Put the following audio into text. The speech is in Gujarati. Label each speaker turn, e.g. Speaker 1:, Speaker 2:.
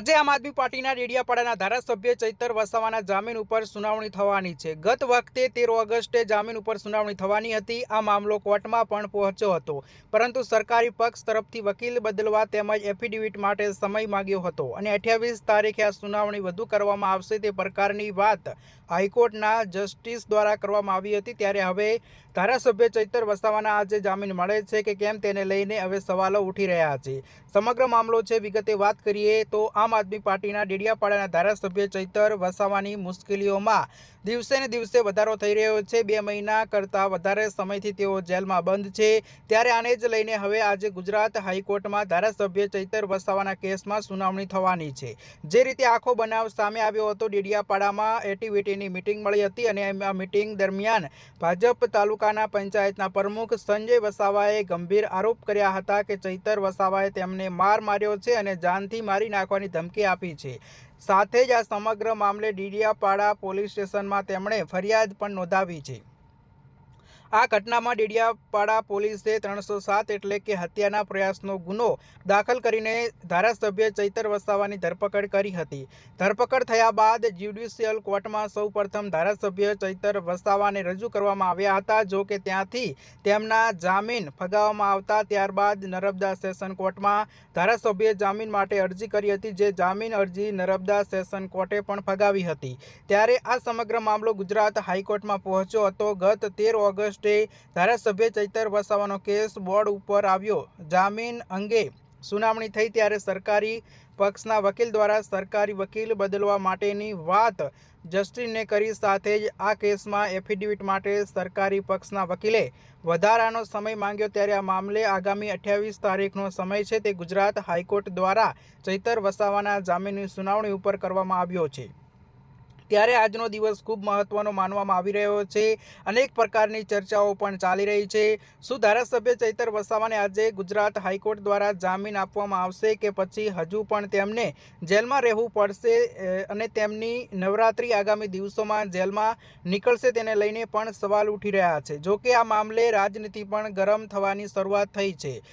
Speaker 1: આજે આમ આદમી પાર્ટીના ડેડિયાપાડાના ધારાસભ્ય ચૈતર વસાવાના જામીન ઉપર સુનાવણી થવાની છે. ગત વખતે તેર ઓગસ્ટે જામીન ઉપર સુનાવણી થવાની હતી. આ મામલો કોર્ટમાં પણ પહોંચ્યો હતો. પરંતુ સરકારી પક્ષ તરફથી વકીલ બદલવા તેમજ એફિડેવિટ માટે સમય માંગ્યો હતો અને અઠ્યાવીસ તારીખે આ સુનાવણી વધુ કરવામાં આવશે તે પ્રકારની વાત હાઈકોર્ટના જસ્ટિસ દ્વારા કરવામાં આવી હતી. ત્યારે હવે ધારાસભ્ય ચૈતર વસાવાના આજે જામીન મળે છે કે કેમ તેને લઈને હવે સવાલો ઉઠી રહ્યા છે. સમગ્ર મામલો છે. વિગતે વાત કરીએ તો આમ આદમી પાર્ટીના ડેડિયાપાડાના ધારાસભ્ય ચૈતર વસાવાની મુશ્કેલીઓમાં દિવસે ને દિવસે વધારો થઈ રહ્યો છે. બે મહિના કરતાં વધારે સમયથી તેઓ જેલમાં બંધ છે. ત્યારે આને જ લઈને હવે આજે ગુજરાત હાઈકોર્ટમાં ધારાસભ્ય ચૈતર વસાવાના કેસમાં સુનાવણી થવાની છે. જે રીતે આખો બનાવ સામે આવ્યો હતો, ડેડિયાપાડામાં એટીવીટીની મિટિંગ મળી હતી અને આ મિટિંગ દરમિયાન ભાજપ તાલુકાના પંચાયતના પ્રમુખ સંજય વસાવાએ ગંભીર આરોપ કર્યા હતા કે ચૈતર વસાવાએ તેમને માર માર્યો છે અને જાનથી મારી નાખવાની ધમકી આપી છે. સાથે જ આ સમગ્ર મામલે ડીડિયાપાડા પોલીસ સ્ટેશનમાં તેમણે ફરિયાદ પણ નોંધાવી છે. આ ઘટનામાં ડેડિયાપાડા પોલીસે ત્રણસો સાત એટલે કે હત્યાના પ્રયાસનો ગુનો દાખલ કરીને ધારાસભ્ય ચૈતર વસાવાની ધરપકડ કરી હતી. ધરપકડ થયા બાદ જ્યુડિશિયલ કોર્ટમાં સૌપ્રથમ ધારાસભ્ય ચૈતર વસાવાને રજૂ કરવામાં આવ્યા હતા, જો કે ત્યાંથી તેમના જામીન ફગાવવામાં આવતા ત્યારબાદ નર્મદા સેશન કોર્ટમાં ધારાસભ્યે જામીન માટે અરજી કરી હતી, જે જામીન અરજી નર્મદા સેશન કોર્ટે પણ ફગાવી હતી. ત્યારે આ સમગ્ર મામલો ગુજરાત હાઈકોર્ટમાં પહોંચ્યો હતો. ગત તેર ઓગસ્ટે ધારાસભ્ય ચૈતર વસાવાનો કેસ બોર્ડ ઉપર આવ્યો. જામીન અંગે સુનાવણી થઈ ત્યારે સરકારી પક્ષના વકીલ દ્વારા સરકારી વકીલ બદલવા માટેની વાત જસ્ટિસને કરી સાથે જ આ કેસમાં એફિડેવિટ માટે સરકારી પક્ષના વકીલે વધારાનો સમય માંગ્યો ત્યારે આ મામલે આગામી અઠ્યાવીસ તારીખનો સમય છે તે ગુજરાત હાઈકોર્ટ દ્વારા ચૈતર વસાવાના જામીનની સુનાવણી ઉપર કરવામાં આવ્યો છે. ત્યારે આજનો દિવસ ખૂબ મહત્વનો માનવામાં આવી રહ્યો છે. અનેક પ્રકારની ચર્ચાઓ પણ ચાલી રહી છે. શું ધારાસભ્ય ચૈતર વસાવાને આજે ગુજરાત હાઈકોર્ટ દ્વારા જામીન આપવામાં આવશે કે પછી હજુ પણ તેમને જેલમાં રહેવું પડશે અને તેમની નવરાત્રિ આગામી દિવસોમાં જેલમાં નીકળશે તેને લઈને પણ સવાલ ઉઠી રહ્યા છે. જોકે આ મામલે રાજનીતિ પણ ગરમ થવાની શરૂઆત થઈ છે.